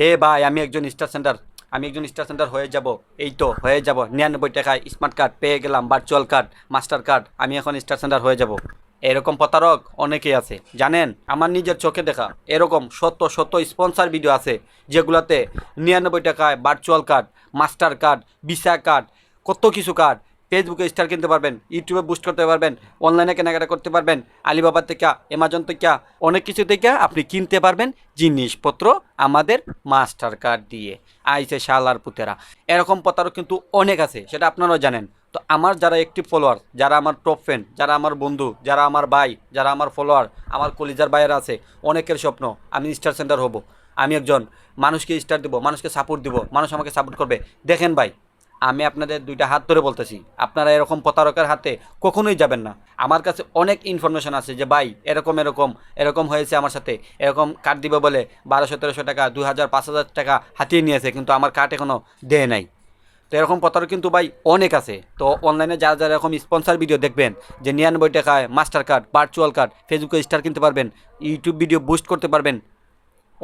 হে ভাই, আমি একজন স্টার সেন্টার আমি একজন স্টার সেন্টার হয়ে যাব। এই তো, হয়ে যাব। নিরানব্বই টাকায় স্মার্ট কার্ড পেয়ে গেলাম ভার্চুয়াল কার্ড মাস্টার কার্ড আমি এখন স্টার সেন্টার হয়ে যাব। এরকম প্রতারক অনেকেই আছে। জানেন? আমার নিজের চোখে দেখা। এরকম শত শত স্পন্সার ভিডিও আছে, যেগুলোতে নিরানব্বই টাকায় virtual card master card visa card কত কিছু কার্ড ফেসবুকে স্টার কিনতে পারবেন ইউটিউবে বুস্ট করতে পারবেন অনলাইনে কেনাকাটা করতে পারবেন আলিবাবা থেকে অ্যামাজন থেকে, অনেক কিছু থেকে আপনি কিনতে পারবেন জিনিসপত্র আমাদের মাস্টার কার্ড দিয়ে। আইসে শালার পুতেরা। এরকম প্রতারক কিন্তু অনেক আছে, সেটা আপনারাও জানেন। তো আমার যারা একটিভ ফলোয়ার যারা আমার টপ ফ্রেন্ড যারা আমার বন্ধু, যারা আমার ভাই, যারা আমার ফলোয়ার আমার কলিজার ভাইয়েরা আছে, অনেকের স্বপ্ন, আমি স্টার সেন্টার হব। আমি একজন মানুষকে স্টার দেবো, মানুষকে সাপোর্ট দিব, মানুষ আমাকে সাপোর্ট করবে। দেখেন ভাই আমি আপনাদের দুইটা হাত ধরে বলতেছি, আপনারা এরকম প্রতারকের হাতে কখনোই যাবেন না। আমার কাছে অনেক ইনফরমেশন আছে যে, ভাই, এরকম এরকম এরকম হয়েছে আমার সাথে। এরকম কার্ড দিবে বলে বারোশো, তেরোশো টাকা দু হাজার পাঁচ হাজার টাকা হাতিয়ে নিয়েছে, কিন্তু আমার কার্ড এখনও দেয় নাই। তো এরকম প্রতারক কিন্তু ভাই অনেক আছে। তো অনলাইনে যারা যারা এরকম স্পন্সার ভিডিও দেখবেন, যে নিরানব্বই টাকায় মাস্টার কার্ড ভার্চুয়াল কার্ড ফেসবুকে স্টার কিনতে পারবেন ইউটিউব ভিডিও বুস্ট করতে পারবেন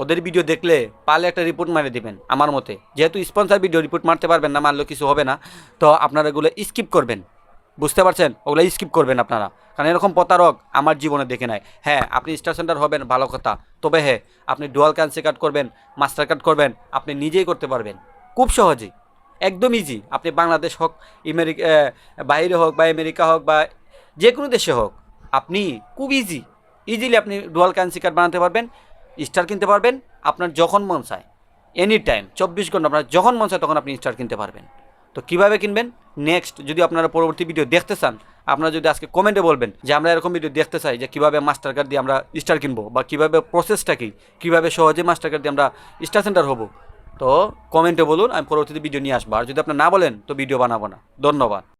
ওদের ভিডিও দেখলে পারলে একটা রিপোর্ট মারে দিবেন, আমার মতে। যেহেতু স্পন্সার ভিডিও রিপোর্ট মারতে পারবেন না, মারলেও কিছু হবে না। তো আপনারা এগুলো স্কিপ করবেন। বুঝতে পারছেন? ওগুলো স্কিপ করবেন আপনারা। কারণ এরকম প্রতারক আমার জীবনে দেখে নাই। হ্যাঁ আপনি স্টার সেন্টার হবেন, ভালো কথা। তবে হ্যাঁ আপনি ডুয়াল কারেন্সি কার্ড করবেন মাস্টার কার্ড করবেন, আপনি নিজেই করতে পারবেন। খুব সহজেই একদম ইজি আপনি বাংলাদেশ হোক, আমেরিকা বাইরে হোক, বা আমেরিকা হোক, বা যে কোনো দেশে হোক, আপনি খুব ইজি ইজিলি আপনি ডুয়াল কারেন্সি কার্ড বানাতে পারবেন। স্টার কিনতে পারবেন, আপনার যখন মন চায় এনি টাইম চব্বিশ ঘণ্টা আপনার যখন মন চায় তখন আপনি স্টার কিনতে পারবেন। তো কীভাবে কিনবেন? নেক্সট যদি আপনারা পরবর্তী ভিডিও দেখতে চান, আপনারা যদি আজকে কমেন্টে বলবেন যে আমরা এরকম ভিডিও দেখতে চাই যে কীভাবে মাস্টার কার্ড দিয়ে আমরা স্টার কিনবো বা কীভাবে প্রসেসটা কী, কীভাবে সহজে মাস্টার কার্ড দিয়ে আমরা স্টার সেন্টার হব, তো কমেন্টে বলুন, আমি পরবর্তীতে ভিডিও নিয়ে আসব। আর যদি আপনার না বলেন, তো ভিডিও বানাবো না। ধন্যবাদ।